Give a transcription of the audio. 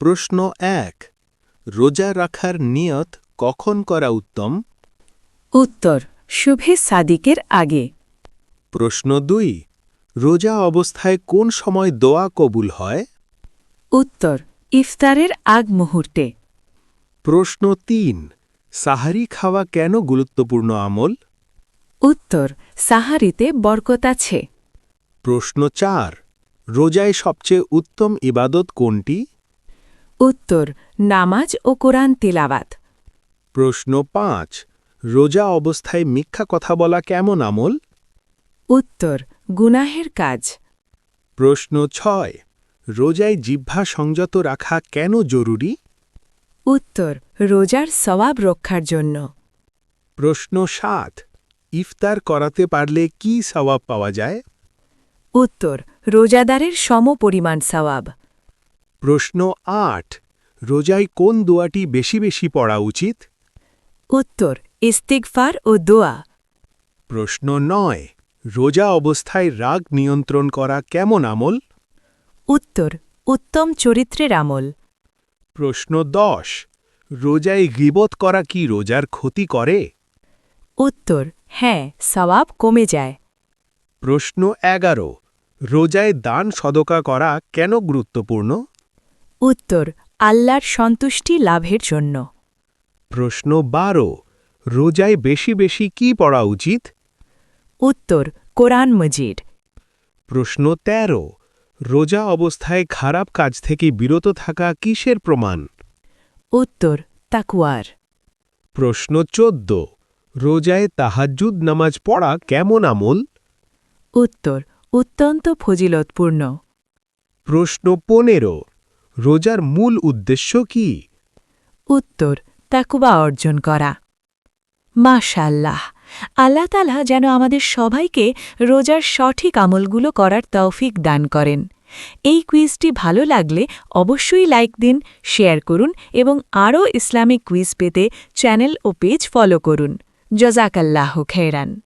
প্রশ্ন এক রোজা রাখার নিয়ত কখন করা উত্তম? উত্তর শুভে সাদিকের আগে। প্রশ্ন দুই রোজা অবস্থায় কোন সময় দোয়া কবুল হয়? উত্তর ইফতারের আগ মুহূর্তে। প্রশ্ন তিন সাহারি খাওয়া কেন গুরুত্বপূর্ণ আমল? উত্তর সাহারিতে বরকত আছে। প্রশ্ন চার রোজায় সবচেয়ে উত্তম ইবাদত কোনটি? উত্তর নামাজ ও কোরআন তিলাবাত প্রশ্ন পাঁচ রোজা অবস্থায় মিথ্যা কথা বলা কেমন আমল? উত্তর গুনাহের কাজ। প্রশ্ন ছয় রোজায় জিহ্বা সংযত রাখা কেন জরুরি? উত্তর রোজার সওয়াব রক্ষার জন্য। প্রশ্ন সাত ইফতার করাতে পারলে কি সওয়াব পাওয়া যায়? উত্তর রোজাদারের সমপরিমাণ সওয়াব। প্রশ্ন আট রোজায় কোন দোয়াটি বেশি বেশি পড়া উচিত? উত্তর ইস্তিগফার ও দোয়া। প্রশ্ন নয় রোজা অবস্থায় রাগ নিয়ন্ত্রণ করা কেমন আমল? উত্তর উত্তম চরিত্রের আমল। প্রশ্ন দশ রোজায় গিবত করা কি রোজার ক্ষতি করে? উত্তর হ্যাঁ সওয়াব কমে যায়। প্রশ্ন এগারো রোজায় দান সদকা করা কেন গুরুত্বপূর্ণ? উত্তর আল্লাহর সন্তুষ্টি লাভের জন্য। প্রশ্ন বারো রোজায় বেশি বেশি কি পড়া উচিত? উত্তর কোরআন মজিদ। প্রশ্ন ১৩ রোজা অবস্থায় খারাপ কাজ থেকে বিরত থাকা কিসের প্রমাণ? উত্তর তাকুয়ার প্রশ্ন ১৪ রোজায় তাহাজ্জুদ নামাজ পড়া কেমন আমল? উত্তর অত্যন্ত ফজিলতপূর্ণ। প্রশ্ন পনেরো রোজার মূল উদ্দেশ্য কি? উত্তর তাকুবা অর্জন করা। মাশাল্লাহ আল্লাহ তালা যেন আমাদের সবাইকে রোজার সঠিক আমলগুলো করার তৌফিক দান করেন। এই কুইজটি ভালো লাগলে অবশ্যই লাইক দিন, শেয়ার করুন এবং আরও ইসলামিক কুইজ পেতে চ্যানেল ও পেজ ফলো করুন। জজাকাল্লাহ খেরান